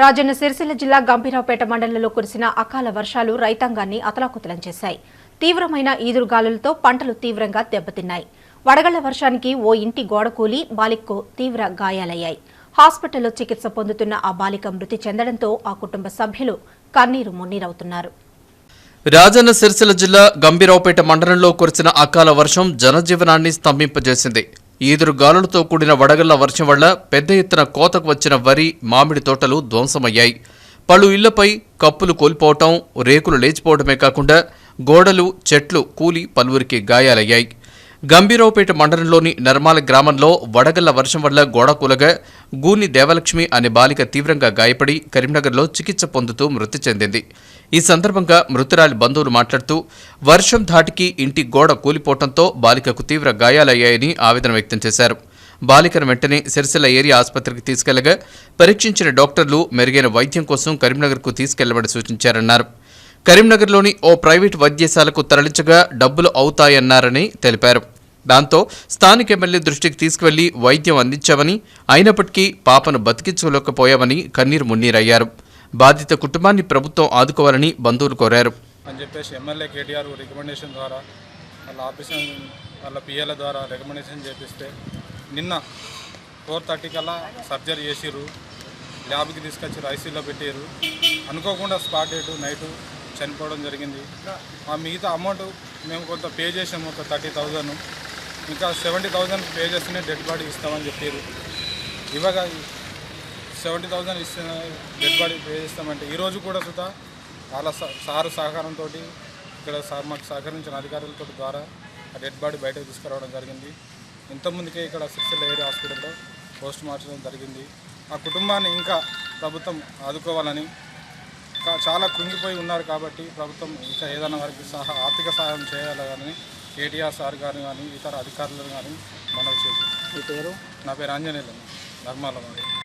రాజన్న సిరిసిల్ల జిల్లా గంభీరావుపేట మండలంలో కురిసిన అకాల వర్షాలు రైతాంగాన్ని అతలాకుతలం చేశాయి. తీవ్రమైన ఈదురుగాలులతో పంటలు తీవ్రంగా దెబ్బతిన్నాయి. వడగళ్ళ వర్షానికి ఓ ఇంటి గోడ కూలి బాలికకు తీవ్ర గాయాలయ్యాయి. హాస్పిటల్లో చికిత్స పొందుతున్న ఆ బాలిక మృతి చెందడంతో ఆ కుటుంబ సభ్యులు కన్నీరు మున్నీరవుతున్నారు. రాజన్న సిరిసిల్ల జిల్లా గంభీరావుపేట మండలంలో కురిసిన అకాల వర్షం జనజీవనాన్ని స్తంభింపజేసింది. ఈదురు గాలులతో కూడిన వడగళ్ళ వర్షం వల్ల పెద్ద ఎత్తున కోతకు వచ్చిన వరి మామిడి తోటలు ధ్వంసమయ్యాయి. పలు ఇళ్ళపై కప్పులు కోల్పోవటం రేకులు లేచిపోవడమే కాకుండా గోడలు చెట్లు కూలి పలువురికి గాయాలయ్యాయి. గంభీరావుపేట మండలంలోని నర్మాల గ్రామంలో వడగళ్ళ వర్షం వల్ల గోడ కూలగా గూని దేవలక్ష్మి అనే బాలిక తీవ్రంగా గాయపడి కరీంనగర్లో చికిత్స పొందుతూ మృతి చెందింది. ఈ సందర్భంగా మృతురాలి బంధువులు మాట్లాడుతూ వర్షం ధాటికి ఇంటి గోడ కూలిపోవడంతో బాలికకు తీవ్ర గాయాలయ్యాయని ఆవేదన వ్యక్తం చేశారు. బాలికను వెంటనే సిరిసిల్ల ఏరియా ఆసుపత్రికి తీసుకెళ్ళగా పరీక్షించిన డాక్టర్లు మెరుగైన వైద్యం కోసం కరీంనగర్కు తీసుకెళ్ళమని సూచించారన్నారు. కరీంనగర్లోని ఓ ప్రైవేట్ వైద్యశాలకు తరలించగా డబ్బులు అవుతాయన్నారని తెలిపారు. దాంతో స్థానిక ఎమ్మెల్యే దృష్టికి తీసుకువెళ్ళి వైద్యం అందించామని అయినప్పటికీ పాపను బతికించుకోలేకపోయామని కన్నీరు మున్నీరయ్యారు. బాధిత కుటుంబాన్ని ప్రభుత్వం ఆదుకోవాలని బంధువులు కోరారు. అని చెప్పేసి ఎమ్మెల్యే కేటీఆర్ రికమెండేషన్ ద్వారా వాళ్ళ ఆఫీసర్ వాళ్ళ పిఎల ద్వారా రికమెండేషన్ చేపిస్తే నిన్న ఫోర్ థర్టీ కల్లా సర్జరీ చేసిర్రు. ల్యాబ్కి తీసుకొచ్చి ఐసీలో పెట్టారు అనుకోకుండా స్పాట్ డేటు నైటు చనిపోవడం జరిగింది. ఆ మిగతా అమౌంట్ మేము కొంత పే చేసాము ఒక థర్టీ థౌజండ్. ఇంకా సెవెంటీ థౌజండ్ పే చేస్తేనే డెడ్ బాడీ ఇస్తామని చెప్పారు. ఇవ్వగా సెవెంటీ థౌజండ్ ఇస్తే డెడ్ బాడీ పే చేస్తామంటే ఈరోజు కూడా సుతా వాళ్ళ సారు సహకారంతో ఇక్కడ సార్ మాకు సహకరించిన అధికారులతో ద్వారా ఆ డెడ్ బాడీ బయటకు తీసుకురావడం జరిగింది. ఇంతకుముందుకే ఇక్కడ సిరిసిల్ల ఏరియా హాస్పిటల్లో పోస్ట్ మార్చడం జరిగింది. ఆ కుటుంబాన్ని ఇంకా ప్రభుత్వం ఆదుకోవాలని చాలా కృంగిపోయి ఉన్నారు కాబట్టి ప్రభుత్వం ఇంకా ఏదైనా వారికి సహా ఆర్థిక సహాయం చేయాలని కేటీఆర్ సార్ గారు కానీ ఇతర అధికారులు కానీ మనవి చేసింది మీ పేరు? నా పేరు ఆంజనేయులు. ధర్మాల